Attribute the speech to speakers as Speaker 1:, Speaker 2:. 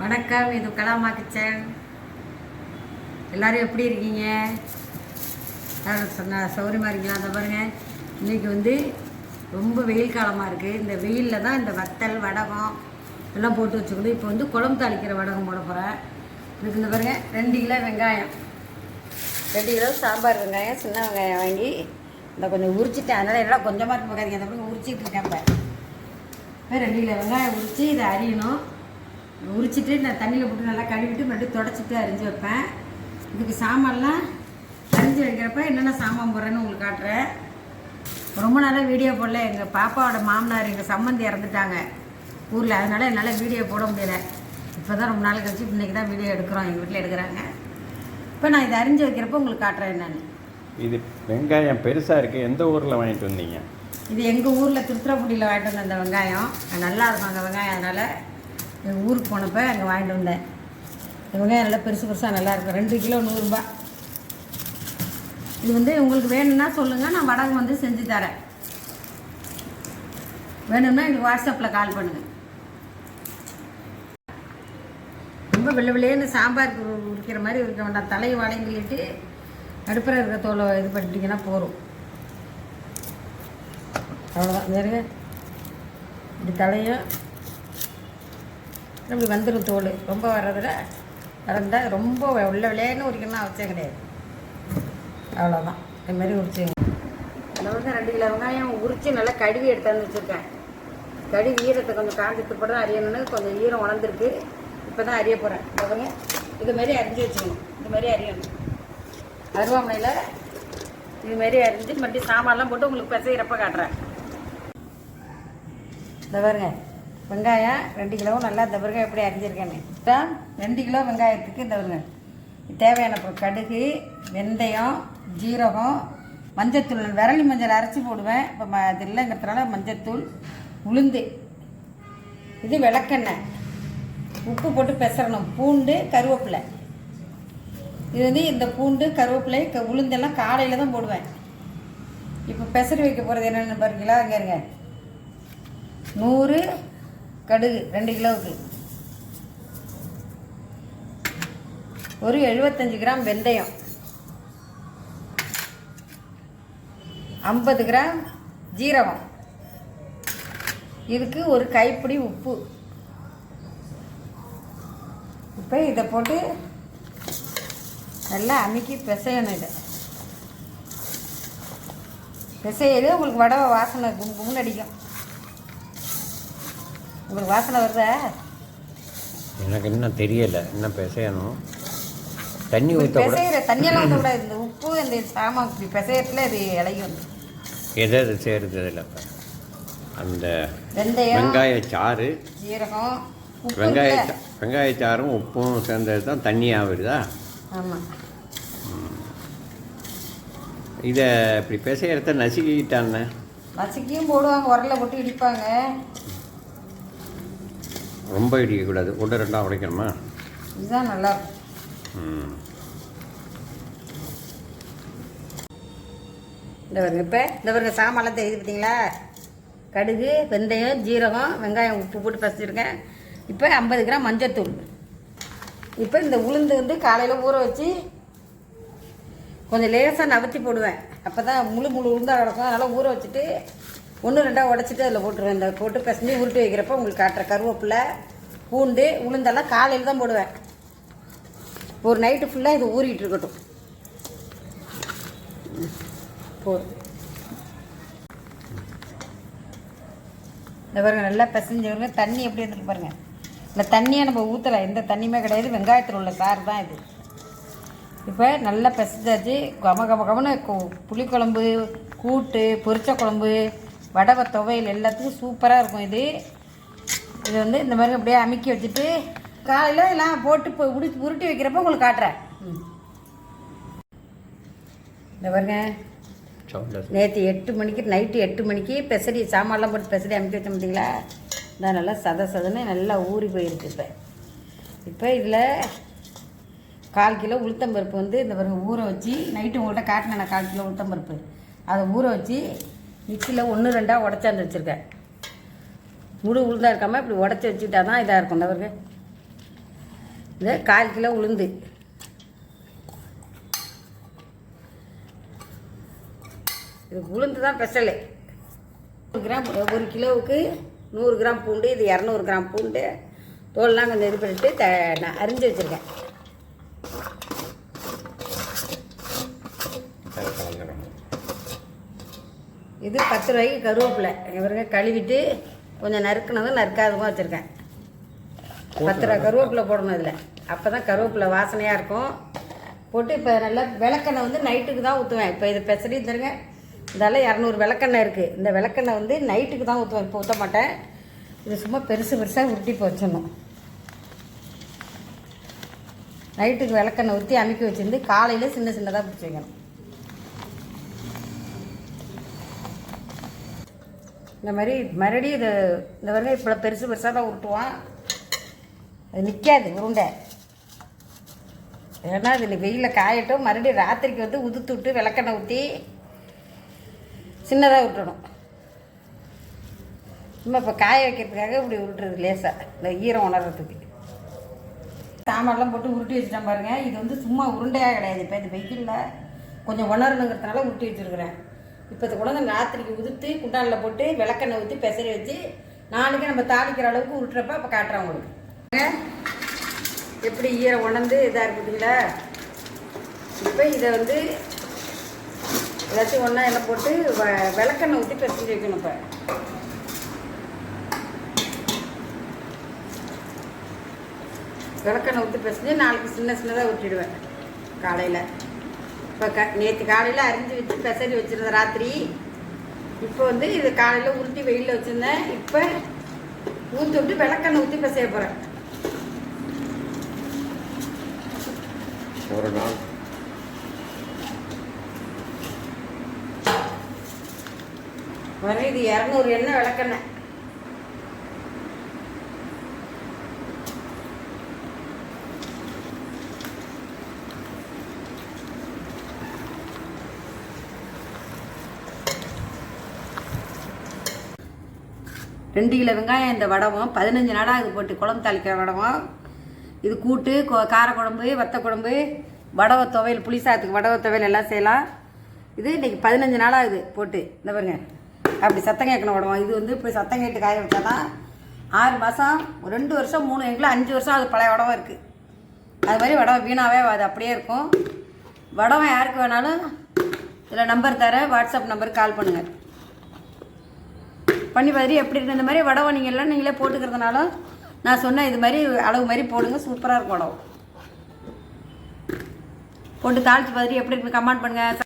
Speaker 1: வணக்கம் இது கலாமா கிச்சன். எல்லாரும் எப்படி இருக்கீங்க? சொன்ன சௌரியமாக இருக்கீங்களா? அந்த பாருங்க இன்றைக்கி வந்து ரொம்ப வெயில் காலமாக இருக்குது இந்த வெயிலில் தான் இந்த வத்தல் வடகம் எல்லாம் போட்டு வச்சுக்கணும். இப்போ வந்து குழம்பு தாளிக்கிற வடகம் போட போகிறேன் இதுக்கு இந்த பாருங்க ரெண்டு கிலோ வெங்காயம். ரெண்டு கிலோ சாம்பார் வெங்காயம் சின்ன வெங்காயம் வாங்கி இந்த கொஞ்சம் உரிச்சிட்டேன். அதனால் எல்லாம் கொஞ்சமாக இருக்கு. பார்க்காதீங்க அந்த பாருங்க உரிச்சிட்டு இருக்கேன் இப்போ. இப்போ ரெண்டு கிலோ வெங்காயம் உரித்து இதை அரியணும். உரிச்சிட்டு நான் தண்ணியில் போட்டு நல்லா கழுவிட்டு மறுபடியும் தொடச்சிட்டு அரிஞ்சு வைப்பேன். இதுக்கு சாமான்லாம் அரிஞ்சு வைக்கிறப்ப என்னென்ன சாமான் போடுறேன்னு உங்களுக்கு காட்டுறேன். ரொம்ப நாளாக வீடியோ போடல. எங்கள் பாப்பாவோட மாமனார் எங்கள் சம்மந்தி இறந்துட்டாங்க ஊரில். அதனால் என்னால் வீடியோ போட முடியல. இப்போ தான் ரொம்ப நாள் கழிச்சு இன்றைக்கி தான் வீடியோ எடுக்கிறோம். எங்கள் வீட்டில் எடுக்கிறாங்க. இப்போ நான் இதை அரிஞ்சு வைக்கிறப்ப உங்களுக்கு காட்டுறேன் என்னென்னு.
Speaker 2: இது வெங்காயம் பெருசாக இருக்குது எந்த ஊரில் வாங்கிட்டு வந்தீங்க?
Speaker 1: இது எங்கள் ஊரில் திருத்துறைப்பூண்டியில் வாங்கிட்டு வந்த அந்த வெங்காயம். நல்லா இருக்கும் அந்த வெங்காயம். அதனால் எங்கள் ஊருக்கு போனப்போ அங்கே வாங்கிட்டு வந்தேன். இவங்க நல்லா பெருசு பெருசாக நல்லாயிருக்கும் ரெண்டு கிலோ நூறுரூபா இது வந்து உங்களுக்கு வேணும்னா சொல்லுங்கள் நான் வடகு வந்து செஞ்சு தரேன். வேணும்னா எனக்கு வாட்ஸ்அப்பில் கால் பண்ணுங்கள் ரொம்ப வெள்ளை வெள்ளையன்னு சாம்பார் உரிக்கிற மாதிரி இருக்க வேண்டாம். தலையை வளைங்கிட்டு அடுப்பில் இருக்கிற தோலை இது பண்ணிட்டீங்கன்னா போதும். அவ்வளோதான் வேறு? இப்படி தலையும் இப்படி வந்துடும் தோல். ரொம்ப வர்றதில் வளர்ந்தால் ரொம்ப உள்ள விளையான்னு உரிக்கணும்னு அவசியம் கிடையாது. அவ்வளோதான் இது மாதிரி உரிச்சுங்க. அதில் வந்து ரெண்டு கிலோ வெங்காயம் உரித்து நல்லா கழுவி எடுத்தாந்து வச்சுருக்கேன். கழுவி ஈரத்தை கொஞ்சம் காஞ்சி துப்பட தான் அறியணும்னு கொஞ்சம் ஈரம் உணர்ந்துருக்கு இப்போ தான் அறிய போகிறேன் பாருங்க. இது மாதிரி அரிஞ்சு வச்சுக்கணும். இது மாதிரி அறியணும் அருவாமனையில் இது மாதிரி அரிஞ்சு மறுபடியும் சாமான்லாம் போட்டு உங்களுக்கு பிசைகிறப்ப காட்டுறேன். இந்த பாருங்க. வெங்காயம் ரெண்டு கிலோவும் நல்லா இந்த பாருங்க எப்படி அரிஞ்சிருக்கேன்னு. இப்போ ரெண்டு கிலோ வெங்காயத்துக்கு இந்த பாருங்க. தேவையான கடுகு வெந்தயம் ஜீரகம் மஞ்சத்தூள். விரலி மஞ்சள் அரைச்சி போடுவேன். இப்போ ம அது இல்லைங்கிறதுனால மஞ்சத்தூள் உளுந்து. இது விளக்கெண்ணெய். உப்பு போட்டு பெசரணும். பூண்டு கருவேப்பிலை. இது வந்து இந்த பூண்டு கருவேப்பிலை க உளுந்தெல்லாம் காலையில் தான் போடுவேன். இப்போ பெசரி வைக்க போகிறது என்னென்னு பாருங்களா? அங்கே இருங்க. நூறு கடுகு ரெண்டு கிலோவுக்கு. ஒரு எழுபத்தஞ்சு கிராம் வெந்தயம். ஐம்பது கிராம் ஜீரகம். இதுக்கு ஒரு கைப்பிடி உப்பு. இப்போ இதை போட்டு நல்லா அமுக்கி பிசையணும் இதை. பிசையது உங்களுக்கு வடவை வாசனை கும்பும்னு அடிக்கும். உங்களுக்கு வாசனை வருதா?
Speaker 2: எனக்கு இன்னும் தெரியலை. இன்னும் பிசையணும். தண்ணி ஊற்ற கூட
Speaker 1: பிசைகிற தண்ணியெல்லாம் ஊற்றக்கூடாது இந்த உப்பு இந்த சாமான் இப்படி பிசையத்துல இது இலையும்.
Speaker 2: எதை எது சேருது இப்போ அந்த
Speaker 1: வெந்தயம்
Speaker 2: வெங்காய சாறு.
Speaker 1: ஜீரகம்
Speaker 2: வெங்காய வெங்காய சாறும் உப்பும் சேர்ந்தது தான் தண்ணி ஆகுதா
Speaker 1: ஆமாம்
Speaker 2: இதை இப்படி பிசையறத நசுக்கிட்டானே
Speaker 1: நசுக்கியும் போடுவாங்க. உரல்ல போட்டு இடிப்பாங்க.
Speaker 2: ரொம்ப இடிக்கக்கூடாது. ஒன்று ரெண்டாக உடைக்கணுமா?
Speaker 1: இதுதான் நல்லா இந்த பாருங்க இப்போ இந்த பாருங்க சாமான்லாம் தெரியுது பார்த்தீங்களா கடுகு வெந்தயம் ஜீரகம் வெங்காயம் உப்பு போட்டு பசிச்சிருக்கேன் இப்போ ஐம்பது கிராம் மஞ்சத்தூள். இப்போ இந்த உளுந்து வந்து காலையில் ஊற வச்சு கொஞ்சம் லேசாக நவத்தி போடுவேன். அப்போ தான் முழு முழு உளுந்தாக கிடக்கும். அதனால் ஊற வச்சுட்டு ஒன்று ரெண்டாக உடச்சிட்டு அதில் போட்டுருவேன். இந்த போட்டு பிசஞ்சி உருட்டி வைக்கிறப்ப உங்களுக்கு காட்டுற கருவேப்பிலை பூண்டு உளுந்தெல்லாம் காலையில் தான் போடுவேன். ஒரு நைட்டு ஃபுல்லாக இது ஊறிட்டு இருக்கட்டும். போதும். இந்த பாருங்க நல்லா பிசைஞ்சவங்க தண்ணி எப்படி இருந்துருக்கு பாருங்க. இந்த தண்ணியை நம்ம ஊற்றலை எந்த தண்ணியுமே கிடையாது. வெங்காயத்தில் உள்ள சாறு தான் இது. இப்போ நல்லா பிசைஞ்சாச்சு. கம கம கமனு புளிக்குழம்பு கூட்டு பொரிச்ச குழம்பு வடவை துவையல் எல்லாத்துக்கும் சூப்பராக இருக்கும் இது. இது வந்து இந்த மாதிரி அப்படியே அமுக்கி வச்சுட்டு காலையில் எல்லாம் போட்டு இப்போ உடி உருட்டி வைக்கிறப்ப உங்களுக்கு காட்டுறேன். ம். இந்த பாருங்க. நேற்று எட்டு மணிக்கு நைட்டு எட்டு மணிக்கு பெசரி சாமான்லாம் போட்டு பெசரி அமைக்க வச்சோம் பார்த்தீங்களா இதான் நல்லா சத சதன்னு நல்லா ஊறி போயிருக்கு இப்போ. இப்போ இதில் கால் கிலோ உளுத்தம்பருப்பு வந்து இந்த பாருங்க ஊற வச்சு நைட்டு உங்கள்கிட்ட காட்டினேன் நான் கால் கிலோ உளுத்தம்பருப்பு அதை ஊற வச்சு மிக்சியில் ஒன்று ரெண்டாக உடச்சாந்து வச்சுருக்கேன். முழு உளுந்தாக இருக்காமல் இப்படி உடச்சி வச்சுக்கிட்டா தான் இதாக இருக்கும் அவருக்கு பாருங்க. இந்த கால் கிலோ உளுந்து. இது உளுந்து தான் ஸ்பெஷலு. ஒரு கிராம் ஒரு கிலோவுக்கு நூறு கிராம் பூண்டு இது இரநூறு கிராம் பூண்டு. தோல்லாம் கொஞ்சம் இது பண்ணிட்டு த நான் அரிஞ்சு வச்சுருக்கேன். இது பத்து ரூபாய்க்கு கருவேப்பிலை. இவருங்க கழுவிட்டு கொஞ்சம் நறுக்கினதும் நறுக்காததும் வச்சுருக்கேன். பத்து ரூபா கருவேப்பிலை போடணும் இதில். அப்போ தான் கருவேப்பிலை வாசனையாக இருக்கும். போட்டு இப்போ நல்லா விளக்கெண்ணெய் வந்து நைட்டுக்கு தான் ஊற்றுவேன் இப்போ இது பெசரி தருங்க இதெல்லாம் இரநூறு விளக்கெண்ணெய் இருக்குது இந்த விளக்கெண்ணெய் வந்து நைட்டுக்கு தான் ஊற்றுவேன் இப்போ ஊற்ற மாட்டேன். இது சும்மா பெருசு பெருசாக உருட்டி போச்சிடணும். வச்சிடணும் நைட்டுக்கு விளக்கெண்ணெய் ஊற்றி அமைக்க வச்சுருந்து காலையில் சின்ன சின்னதாக பிடிச்சி வைக்கணும். இந்த மாதிரி மறுபடியும் இது இந்த வருங்க இப்போ பெருசு பெருசாக தான் உருட்டுவான். அது நிற்காது உருண்டை. ஏன்னா அது வெயிலில் காயட்டும் மறுபடியும் ராத்திரிக்கு வந்து உதுத்து விட்டு விளக்கெண்ணெய் ஊற்றி சின்னதாக விட்டுணும் சும்மா இப்போ காய வைக்கிறதுக்காக இப்படி உருட்டுறது லேசாக இந்த ஈரம் உணர்றதுக்கு. சாமான்லாம் போட்டு உருட்டி வச்சுட்டேன் பாருங்கள் இது வந்து சும்மா உருண்டையாக கிடையாது இப்போ இது வெயிலில் கொஞ்சம் உணரணுங்கிறதுனால உருட்டி வச்சுருக்குறேன். இப்போ கூட அந்த ராத்திரிக்கு உதுத்து குண்டானில் போட்டு விளக்கெண்ணெய் ஊற்றி பெசரி வச்சு நாளைக்கு நம்ம தாளிக்கிற அளவுக்கு உருட்டுறப்ப அப்போ காட்டுறேன் உங்களுக்கு. எப்படி ஈரம் உணர்ந்து இதாக இருக்குதுங்களா? இப்போ இதை வந்து எல்லாத்தையும் ஒன்றா எண்ணெய் போட்டு வ விளக்கெண்ணெய் ஊற்றி பெசரி வைக்கணும் இப்போ. விளக்கெண்ணெய் ஊற்றி பெசஞ்சு நாளைக்கு சின்ன சின்னதாக ஊற்றிடுவேன் காலையில். இப்போ க நேற்று காலையில் அரிஞ்சு வச்சு பெசரி வச்சுருந்தேன் ராத்திரி இப்போ வந்து இது காலையில் உருட்டி வெயிலில் வச்சுருந்தேன். இப்போ ஊற்றி விட்டு விளக்கெண்ணெய் ஊற்றி பிசைய போகிறேன்
Speaker 2: ஒரு நாள்.
Speaker 1: இது இரநூறு எண்ணெய் விளக்கெண்ணெய். ரெண்டு கிலோ வெங்காயம் இந்த வடவும் பதினஞ்சு நாளாக இது போட்டு குழம்பு தாளிக்கிற வடவும் இது கூட்டு கொ- காரக்குழம்பு வத்த குழம்பு வடவ துவையல் புளி சாதத்துக்கு வடவ துவையல் எல்லாம் செய்யலாம். இது இன்றைக்கி பதினஞ்சு நாளாக இது போட்டு இந்த பாருங்க. அப்படி சத்தம் கேட்கணும் வடகம். இது வந்து இப்போ சத்தம் கேட்டு காய வச்சாதான் ஆறு மாதம் ரெண்டு வருஷம் மூணு எங்களை அஞ்சு வருஷம் அது பழைய வடகம் இருக்குது அது மாதிரி வடவை வீணாகவே அது அப்படியே இருக்கும். வடகம் யாருக்கு வேணாலும் இதில் நம்பர் தரேன் வாட்ஸ்அப் நம்பருக்கு கால் பண்ணுங்கள் பண்ணி பார்த்துட்டு எப்படி இருக்கு இந்த மாதிரி வடவை நீங்கள் எல்லாம் நீங்களே போட்டுக்கிறதுனால நான் சொன்னேன் இது மாதிரி அளவு மாதிரி போடுங்க. சூப்பராக இருக்கும் வடவை. போட்டு தாளிச்சு பார்த்துட்டு எப்படி இருக்குன்னு கமெண்ட் பண்ணுங்கள்